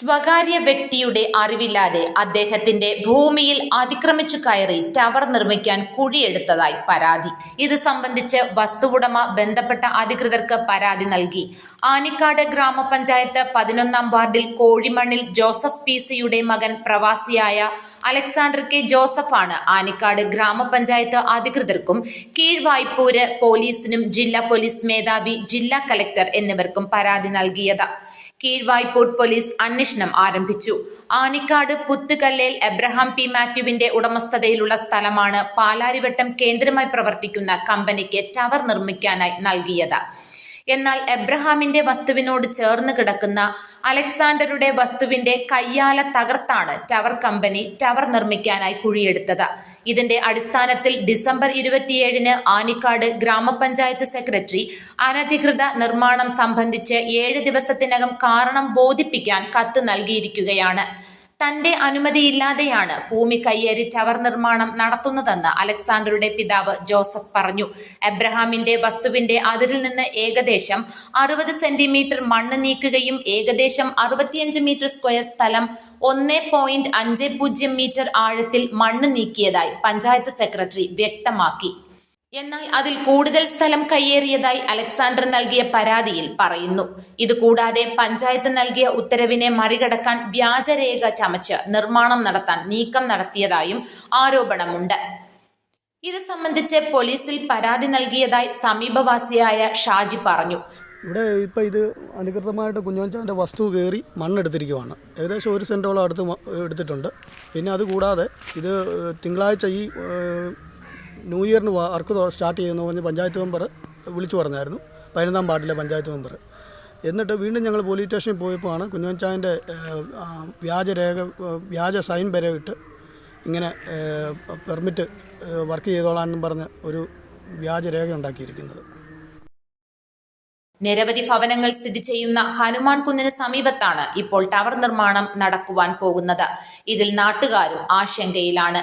സ്വകാര്യ വ്യക്തിയുടെ അറിവില്ലാതെ അദ്ദേഹത്തിന്റെ ഭൂമിയിൽ അതിക്രമിച്ചു കയറി ടവർ നിർമ്മിക്കാൻ കുഴിയെടുത്തതായി പരാതി. ഇത് സംബന്ധിച്ച് വസ്തുവുടമ ബന്ധപ്പെട്ട അധികൃതർക്ക് പരാതി നൽകി. ആനിക്കാട് ഗ്രാമപഞ്ചായത്ത് പതിനൊന്നാം വാർഡിൽ കോഴിമണ്ണിൽ ജോസഫ് പി സിയുടെ മകൻ പ്രവാസിയായ അലക്സാണ്ടർ കെ ജോസഫാണ് ആനിക്കാട് ഗ്രാമപഞ്ചായത്ത് അധികൃതർക്കും കീഴ്വായ്പൂര് പോലീസിനും ജില്ലാ പോലീസ് മേധാവി ജില്ലാ കലക്ടർ എന്നിവർക്കും പരാതി നൽകിയത്. കീഴ്വായ്പൂർ പോലീസ് അന്വേഷണം ആരംഭിച്ചു. ആനിക്കാട് പുത്തുകല്ലേൽ എബ്രഹാം പി മാത്യുവിന്റെ ഉടമസ്ഥതയിലുള്ള സ്ഥലമാണ് പാലാരിവട്ടം കേന്ദ്രമായി പ്രവർത്തിക്കുന്ന കമ്പനിക്ക് ടവർ നിർമ്മിക്കാനായി നൽകിയത്. എന്നാൽ എബ്രഹാമിന്റെ വസ്തുവിനോട് ചേർന്ന് കിടക്കുന്ന അലക്സാണ്ടറുടെ വസ്തുവിന്റെ കയ്യാല തകർത്താണ് ടവർ കമ്പനി ടവർ നിർമ്മിക്കാനായി കുഴിയെടുത്തത്. ഇതിന്റെ അടിസ്ഥാനത്തിൽ ഡിസംബർ ഇരുപത്തിയേഴിന് ആനിക്കാട് ഗ്രാമപഞ്ചായത്ത് സെക്രട്ടറി അനധികൃത നിർമ്മാണം സംബന്ധിച്ച് ഏഴ് ദിവസത്തിനകം കാരണം ബോധിപ്പിക്കാൻ കത്ത് നൽകിയിരിക്കുകയാണ്. തന്റെ അനുമതിയില്ലാതെയാണ് ഭൂമി കയ്യേറി ടവർ നിർമ്മാണം നടത്തുന്നതെന്ന് അലക്സാണ്ടറുടെ പിതാവ് ജോസഫ് പറഞ്ഞു. എബ്രഹാമിന്റെ വസ്തുവിന്റെ അതിരിൽ നിന്ന് ഏകദേശം അറുപത് സെന്റിമീറ്റർ മണ്ണ് നീക്കുകയും ഏകദേശം അറുപത്തിയഞ്ച് മീറ്റർ സ്ക്വയർ സ്ഥലം ഒന്ന് പോയിന്റ് അഞ്ച് പൂജ്യം മീറ്റർ ആഴത്തിൽ മണ്ണ് നീക്കിയതായി പഞ്ചായത്ത് സെക്രട്ടറി വ്യക്തമാക്കി. എന്നാൽ അതിൽ കൂടുതൽ സ്ഥലം കയ്യേറിയതായി അലക്സാണ്ടർ നൽകിയ പരാതിയിൽ പറയുന്നു. ഇതുകൂടാതെ പഞ്ചായത്ത് നൽകിയ ഉത്തരവിനെ മറികടക്കാൻ വ്യാജരേഖ ചമച്ച് നിർമ്മാണം നടത്താൻ നീക്കം നടത്തിയതായും ആരോപണമുണ്ട്. ഇത് സംബന്ധിച്ച് പോലീസിൽ പരാതി നൽകിയതായി സമീപവാസിയായ ഷാജി പറഞ്ഞു. ഇവിടെ ഇപ്പോൾ ഇത് അനുകൃതമായിട്ട് കുഞ്ഞോഞ്ചാന്റെ വസ്തു കയറി മണ്ണെടുത്തിരിക്കുവാണ്. ഏകദേശം ഒരു സെന്റോളം അടുത്ത് എടുത്തിട്ടുണ്ട്. പിന്നെ അതുകൂടാതെ ഇത് തിങ്കളാഴ്ച ഈ ന്യൂ ഇയറിന് വർക്ക് സ്റ്റാർട്ട് ചെയ്യുന്നു പറഞ്ഞ് പഞ്ചായത്ത് മെമ്പർ വിളിച്ചു പറഞ്ഞായിരുന്നു. പതിനൊന്നാം വാർഡിലെ പഞ്ചായത്ത് മെമ്പർ. എന്നിട്ട് വീണ്ടും ഞങ്ങൾ പോലീസ് സ്റ്റേഷനിൽ പോയപ്പോഴാണ് കുഞ്ഞുവച്ചാന്റെ വ്യാജരേഖ വ്യാജ സൈൻ വരെ ഇട്ട് ഇങ്ങനെ പെർമിറ്റ് വർക്ക് ചെയ്തോളാമെന്നും പറഞ്ഞ് ഒരു വ്യാജരേഖ ഉണ്ടാക്കിയിരിക്കുന്നത്. നിരവധി ഭവനങ്ങൾ സ്ഥിതി ചെയ്യുന്ന ഹനുമാൻ കുന്നിന് സമീപത്താണ് ഇപ്പോൾ ടവർ നിർമ്മാണം നടക്കുവാൻ പോകുന്നത്. ഇതിൽ നാട്ടുകാരും ആശങ്കയിലാണ്.